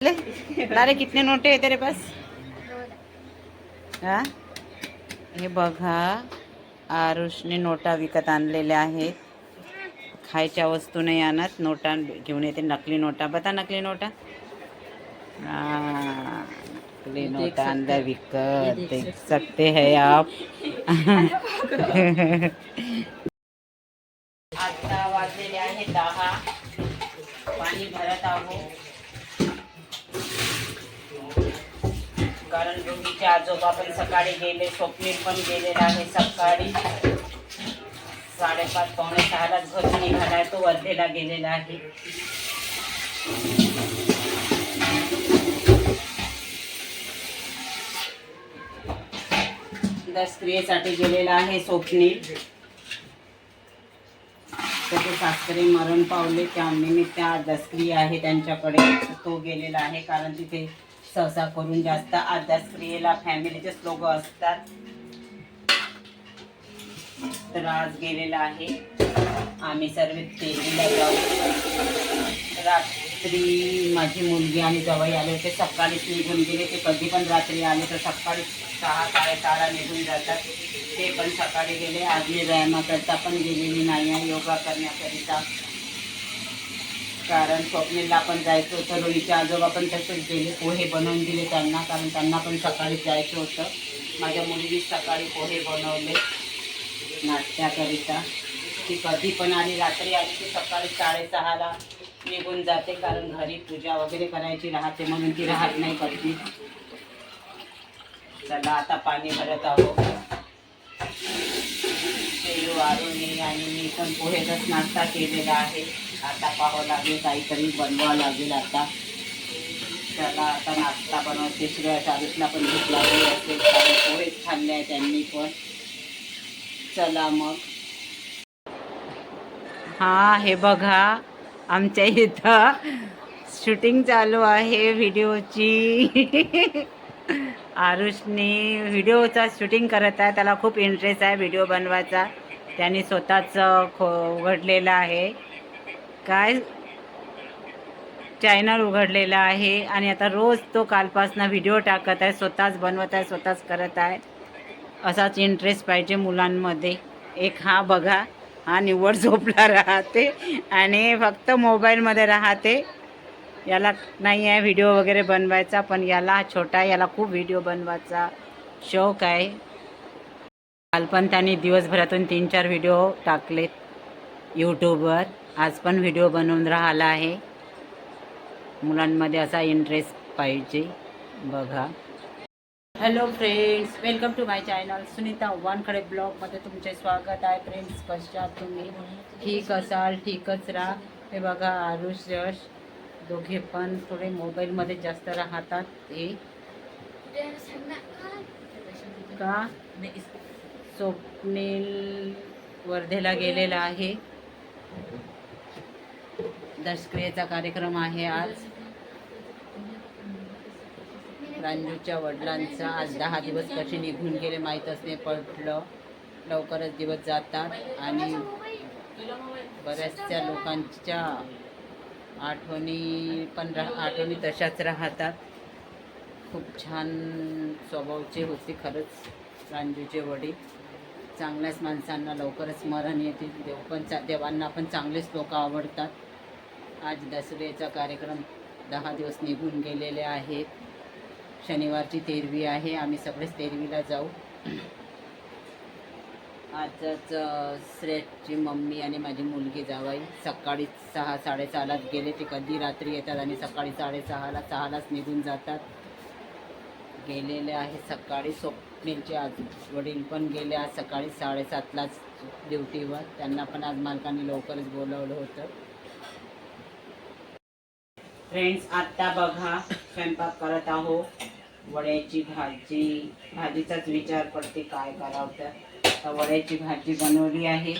अरे कितने नोटे है तेरे पास? हा? हे बघा आरुषने नोटा विकत आणलेल्या आहेत. खायच्या वस्तू नाही आणत नोटा घेऊन येते नकली नोटा. बता नकली नोटा. नकली नोटा अंदर विकत. देख सकते हैं आप आता वाजलेले आहे दहा पाणी भरत आहो कारण रोहीचे आजोबा पण सकाळी गेले स्वप्नील पण गेलेला आहे सकाळी. साडेपाच पावणे सहालाच घरून निघालाय तो वर्धेला गेलेला आहे. दस क्रियेसाठी गेलेला आहे स्वप्नील. त्याचे सासरे मरण पावले त्या निमित्त आज दसक्रिया आहे त्यांच्याकडे. तो गेलेला आहे कारण तिथे सहसा करून जास्त आज स्त्रियेला फॅमिलीचे लोक असतात. तर आज गेलेला आहे. आम्ही सर्व तेलीला जाऊ रात्री माझी मुलगी आणि जवळ आले होते. सकाळीच निघून गेले. ते कधी पण रात्री आले तर सकाळी सहा साडेसहाला निघून जातात. ते पण सकाळी गेले. आज मी व्यायामाकरता पण गेलेली नाही आहे. योगा करण्याकरिता कारण स्वप्नीलला पण जायचं होतं. रोहीचे आजोबा पण तसेच गेले. पोहे बनवून दिले त्यांना कारण त्यांना पण सकाळी जायचं होतं. माझ्या मुलीने सकाळी पोहे बनवले नाश्त्याकरिता. ती कधी पण आली रात्री आली की सकाळी साडेसहाला निघून जाते कारण घरी पूजा वगैरे करायची राहते म्हणून ती राहत नाही कधी. चला आता पाणी भरत आहोत. शेरू आरुणी आणि मी पण पोहेचाच नाश्ता केलेला आहे. आता पाहावं लागेल काहीतरी बनवावं लागेल आता. चला आता नाश्ता बनवते शिवाय शाळेतला पण भूक लागली असेल कारण पोहेच खाल्ले आहे त्यांनी पण. चला मग. हा हे बघा आमच्या इथं शूटिंग चालू आहे व्हिडिओची. आरुषने व्हिडिओचा शूटिंग करत आहे त्याला खूप इंटरेस्ट आहे व्हिडिओ बनवायचा. त्याने स्वतःच खो उघडलेलं आहे. काय चॅनल उघडलेलं आहे आणि आता रोज तो कालपासनं व्हिडिओ टाकत आहे स्वतःच बनवत आहे स्वतःच करत आहे. असाच इंटरेस्ट पाहिजे मुलांमध्ये. एक हा बघा हा निवड झोपला राहते आणि फक्त मोबाईलमध्ये राहते. याला नाही आहे व्हिडिओ वगैरे बनवायचा पण याला हा छोटा आहे याला खूप व्हिडिओ बनवायचा शौक आहे. काल पण त्यांनी दिवसभरातून तीन चार व्हिडिओ टाकलेत यूट्यूबवर आज पण व्हिडिओ बनवून राहिला आहे. मुलांमध्ये असा इंटरेस्ट पाहिजे. बघा. Hello friends welcome to my channel Sunita Wankhede ब्लॉगमध्ये तुमचे स्वागत आहे. फ्रेंड्स कशा तुम्ही. ठीक असाल ठीकच राहा. हे बघा आरुष यश दोघे पण थोडे मोबाईलमध्ये जास्त राहतात. ते का? स्वप्नील वर्धेला गेलेला आहे. दशक्रियेचा कार्यक्रम आहे आज. रांजूच्या वडिलांचा आज दहा दिवस कसे निघून गेले माहीत असणे पडलं लवकरच दिवस जातात आणि बऱ्याचशा लोकांच्या आठवणी पण रा आठवणी तशाच राहतात. खूप छान स्वभावचे होते खरंच रांजूचे वडील. चांगल्याच माणसांना लवकरच मरण येते. देव पण चा देवांना पण चांगलेच लोक आवडतात. आज दसऱ्याचा कार्यक्रम दहा दिवस निघून गेलेले आहेत शनिवारची तेरवी आहे. आम्ही सगळेच तेरवीला जाऊ. आजच श्रेयची मम्मी आणि माझी मुलगी जावाई सकाळी सहा साडेसहालाच गेले. ते कधी रात्री येतात आणि सकाळी साडेसहाला सहालाच निघून जातात. गेलेले आहे सकाळी. स्वप्नीलचे आज वडील पण गेले. आज सकाळी साडेसातलाच ड्युटीवर. त्यांना पण आज मालकाने लवकरच बोलवलं होतं. फ्रेंड्स आत्ता बघा स्वयंपाक करत आहो वड्याची भाजी भाजीचाच विचार पडते काय करावं तर. वड्याची भाजी बनवली आहे.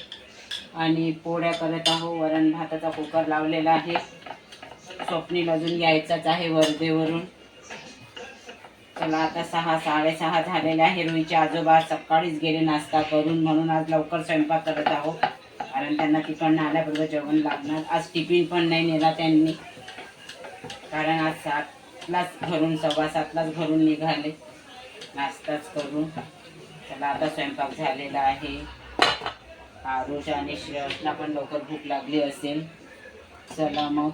आणि पोळ्या करत आहो वरण भाताचा कुकर लावलेला आहे. स्वप्नील अजून यायचाच आहे वर्धेवरून. चला आता सहा साडेसहा झालेले आहे. रोहीचे आजोबा सकाळीच गेले नाश्ता करून. म्हणून आज लवकर स्वयंपाक करत आहो कारण त्यांना तिकडनं आल्याबरोबर जेवण लागणार. आज टिफिन पण नाही नेला त्यांनी. कारण आज सातलाच घरून सव्वा सातलाच घरून निघाले. नाश्ताच करून. चला आता स्वयंपाक झालेला आहे. आरुष आणि श्रेयसला पण लवकर भूक लागली असेल. चला मग.